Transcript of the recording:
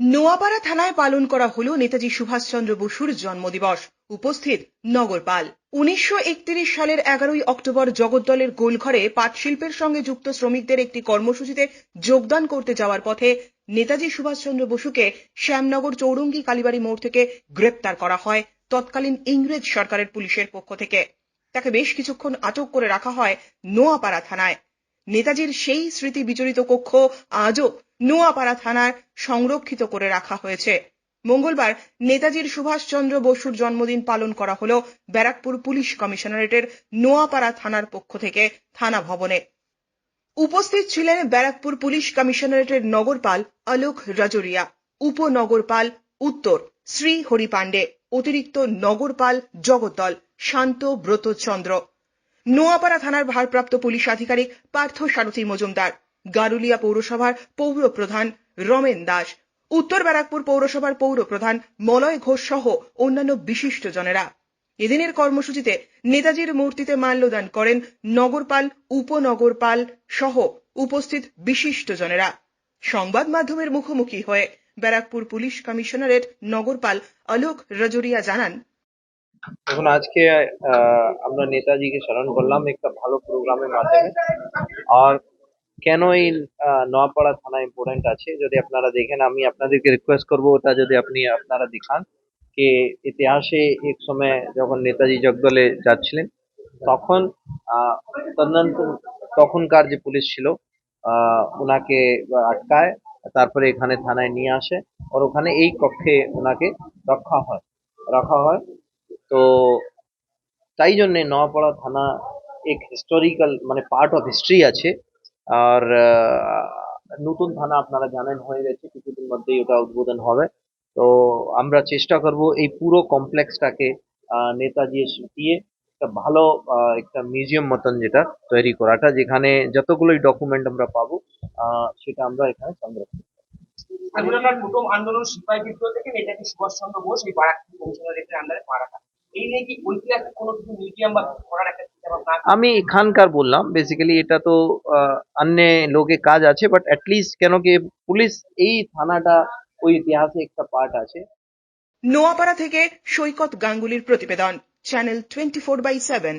নোয়াপাড়া থানায় পালন করা হলো নেতাজি সুভাষচন্দ্র বসুর জন্মদিবস। উপস্থিত নগরপাল। উনিশশো একত্রিশ সালের এগারোই অক্টোবর জগদ্দলের গোলঘরে পাট শিল্পের সঙ্গে যুক্ত শ্রমিকদের একটি কর্মসূচিতে যোগদান করতে যাওয়ার পথে নেতাজি সুভাষচন্দ্র বসুকে শ্যামনগর চৌরঙ্গি কালীবাড়ি মোড় থেকে গ্রেপ্তার করা হয় তৎকালীন ইংরেজ সরকারের পুলিশের পক্ষ থেকে। তাকে বেশ কিছুক্ষণ আটক করে রাখা হয় নোয়াপাড়া থানায়। নেতাজির সেই স্মৃতি বিজড়িত কক্ষ আজও নোয়াপাড়া থানায় সংরক্ষিত করে রাখা হয়েছে। মঙ্গলবার নেতাজির সুভাষচন্দ্র বসুর জন্মদিন পালন করা হল ব্যারাকপুর পুলিশ কমিশনারেটের নোয়াপাড়া থানার পক্ষ থেকে থানা ভবনে। উপস্থিত ছিলেন ব্যারাকপুর পুলিশ কমিশনারেটের নগরপাল অলোক রাজরিয়া, উপনগরপাল উত্তর শ্রী হরি পাণ্ডে, অতিরিক্ত নগরপাল জগদ্দল, শান্ত ব্রতচন্দ্র। নোয়াপাড়া থানার ভারপ্রাপ্ত পুলিশ আধিকারিক পার্থ সারথী মজুমদার গারুলিয়া পৌরসভার পৌর প্রধান রমেন দাস, উত্তর ব্যারাকপুর পৌরসভার পৌর প্রধান মলয় ঘোষ সহ অন্যান্য বিশিষ্ট জনেরা। এদিনের কর্মসূচিতে নেতাজির মূর্তিতে মাল্যদান করেন নগরপাল, উপনগরপাল সহ উপস্থিত বিশিষ্ট জনেরা। সংবাদ মাধ্যমের মুখোমুখি হয়ে ব্যারাকপুর পুলিশ কমিশনারেট নগরপাল অলোক রাজরিয়া জানান, দেখুন, আজকে আমরা নেতাজিকে স্মরণ করলাম একটা ভালো প্রোগ্রামের মাধ্যমে। আর কেন এই নোয়াপাড়া থানা ইম্পর্টেন্ট আছে? যদি আপনারা দেখেন, আমি আপনাদেরকে রিকোয়েস্ট করব, ওটা যদি আপনি, আপনারা দেখান যে ইতিহাসে এক সময় যখন নেতাজি জগদলে যাচ্ছিলেন, তখন তখনকার যে পুলিশ ছিল ওনাকে আটকায়, তারপরে এখানে থানায় নিয়ে আসে, আর ওখানে এই কক্ষে ওনাকে রক্ষা হয় রাখা হয়। তো, তাই জন্যে নোয়াপাড়া থানা এক হিস্টোরিক্যাল মানে পার্ট অফ হিস্ট্রি আছে। আর নতুন থানা আপনারা জানেন হয়ে গেছে, কিছুদিন মধ্যেই ওটা উদ্বোধন হবে তো আমরা চেষ্টা করব এই পুরো কমপ্লেক্সটাকে নেতাজি দিয়ে একটা ভালো একটা মিউজিয়াম মতন যেটা তৈরি করাটা, যেখানে যতগুলোই ডকুমেন্ট আমরা পাবো সেটা আমরা এখানে সংরক্ষণ আন্দোলন বোস এই এই নিয়ে কি মিউজিয়াম বা? আমি এখানকার বললাম বেসিক্যালি এটা তো অন্য লোকে কাজ আছে বাট অ্যাটলিস্ট কেন কি পুলিশ এই থানাটা, ওই ইতিহাসে একটা পার্ট আছে। নোয়াপাড়া থেকে সৈকত গাঙ্গুলির প্রতিবেদন channel twenty four by seven